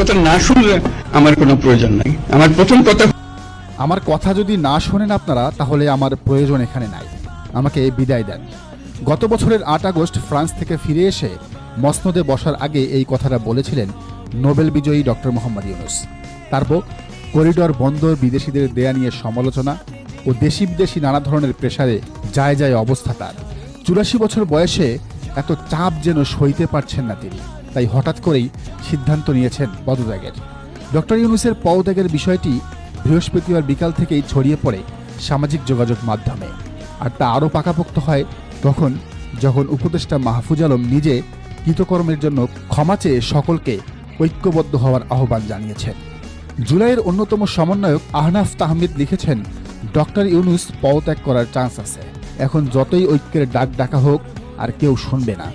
কথা না শুনলে আমার কোনো প্রয়োজন নাই। আমার প্রথম কথা আমার কথা যদি না শোনেন আপনারা, তাহলে আমার প্রয়োজন এখানে নাই। আমাকে বিদায় দেন। গত বছরের আট আগস্ট ফ্রান্স থেকে ফিরে এসে মসনদে বসার আগে এই কথাটা বলেছিলেন নোবেল বিজয়ী ডক্টর মোহাম্মদ ইউনুস। তারপর করিডর বন্দর বিদেশিদের দেয়া নিয়ে সমালোচনা ও দেশি বিদেশি নানা ধরনের প্রেসারে যায় যায় অবস্থা তার। চুরাশি বছর বয়সে এত চাপ যেন সইতে পারছেন না তিনি। তাই হঠাৎ করেই সিদ্ধান্ত নিয়েছেন পদত্যাগের ডক্টর ইউনুসের পদত্যাগের বিষয়টি বৃহস্পতিবার বিকাল থেকেই ছড়িয়ে পড়ে সামাজিক যোগাযোগ মাধ্যমে। আর তা আরও পাকাপোক্ত হয় তখন যখন উপদেষ্টা মাহফুজ আলম নিজে কৃতকর্মের জন্য ক্ষমা চেয়ে সকলকে ঐক্যবদ্ধ হওয়ার আহ্বান জানিয়েছেন। জুলাইয়ের অন্যতম সমন্বয়ক আহনাফ তাহমিদ লিখেছেন, ডক্টর ইউনুস পদত্যাগ করার চান্স আছে। এখন যতই ঐক্যের ডাক ডাকা হোক, আর কেউ শুনবে না।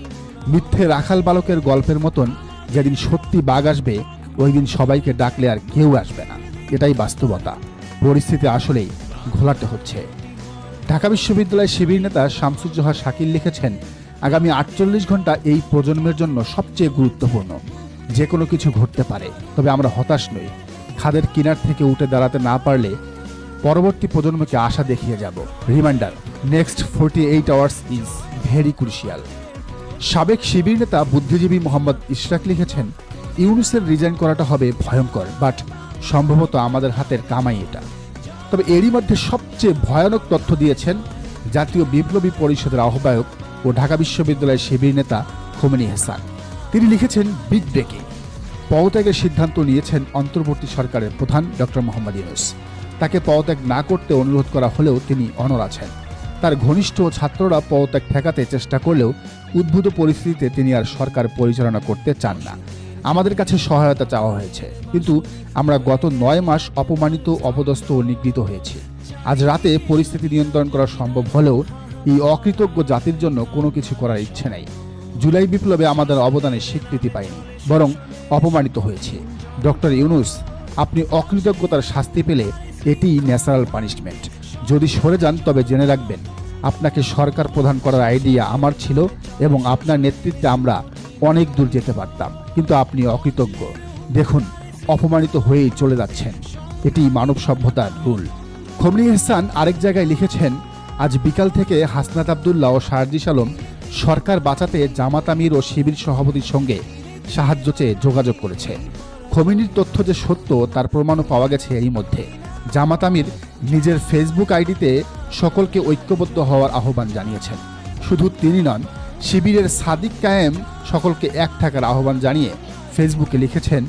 মিথ্যে রাখাল বালকের গল্পের মতন যেদিন সত্যি বাঘ আসবে, ওই দিন সবাইকে ডাকলে আর কেউ আসবে না। এটাই বাস্তবতা। পরিস্থিতি আসলেই ঘোলাটে হচ্ছে। ঢাকা বিশ্ববিদ্যালয়ের শিবির নেতা শামসুজ্জোহা শাকিল লিখেছেন, আগামী আটচল্লিশ ঘণ্টা এই প্রজন্মের জন্য সবচেয়ে গুরুত্বপূর্ণ। যে কোনো কিছু ঘটতে পারে, তবে আমরা হতাশ নই। খাদের কিনার থেকে উঠে দাঁড়াতে না পারলে পরবর্তী প্রজন্মকে আশা দেখিয়ে যাব। Reminder, next forty eight hours is very crucial. সাবেক শিবির নেতা বুদ্ধিজীবী মোহাম্মদ ইশরাক লিখেছেন ইউনুসের রিজাইন করাটা হবে ভয়ঙ্কর, বাট সম্ভবত আমাদের হাতের কামাই এটা। তবে এরই মধ্যে সবচেয়ে ভয়ানক তথ্য দিয়েছেন জাতীয় বিপ্লবী পরিষদের আহ্বায়ক ও ঢাকা বিশ্ববিদ্যালয়ের শিবির নেতা খোমেনি হাসান। তিনি লিখেছেন, বিগ ব্রেকিং। পদত্যাগের সিদ্ধান্ত নিয়েছেন অন্তর্বর্তী সরকারের প্রধান ডক্টর মোহাম্মদ ইউনুস। তাকে পদত্যাগ না করতে অনুরোধ করা হলেও তিনি অনর আছেন। তার ঘনিষ্ঠ ছাত্ররা পদত্যাগ ঠেকাতে চেষ্টা করলেও উদ্ভূত পরিস্থিতিতে তিনি আর সরকার পরিচালনা করতে চান না। আমাদের কাছে সহায়তা চাওয়া হয়েছে। কিন্তু আমরা গত নয় মাস অপমানিত, অপদস্থ ও নিগৃহীত হয়েছি। আজ রাতে পরিস্থিতি নিয়ন্ত্রণ করা সম্ভব হলেও এই অকৃতজ্ঞ জাতির জন্য কোনো কিছু করার ইচ্ছে নেই। জুলাই বিপ্লবে আমাদের অবদানের স্বীকৃতি পাইনি, বরং অপমানিত হয়েছে। ডক্টর ইউনুস, আপনি অকৃতজ্ঞতার শাস্তি পেলে এটিই ন্যাচারাল পানিশমেন্ট। যদি সরে যান তবে জেনে রাখবেন আপনাকে সরকার প্রদান করার আইডিয়া আমার ছিল এবং আপনার নেতৃত্বে আমরা অনেক দূর যেতে পারতাম। কিন্তু আপনি অকৃতজ্ঞ। দেখুন, অপমানিত হয়েই চলে যাচ্ছেন। এটি মানব সভ্যতার রুল। খমনি ইহসান আরেক জায়গায় লিখেছেন, আজ বিকাল থেকে হাসনাত আবদুল্লাহ ও শারজিস আলম সরকার বাঁচাতে জামাত আমির ও শিবির সভাপতির সঙ্গে সাহায্য চেয়ে যোগাযোগ করেছে। খমিনির তথ্য যে সত্য, তার প্রমাণও পাওয়া গেছে এই মধ্যে। জামাত আমির নিজের ফেসবুক আইডিতে সকলকে ঐক্যবদ্ধ হওয়ার আহ্বান জানিয়েছেন। শুধু তিনি নন, শিবিরের সাদিক কায়েম সকলকে এক থাকার আহ্বান জানিয়ে ফেসবুকে লিখেছেন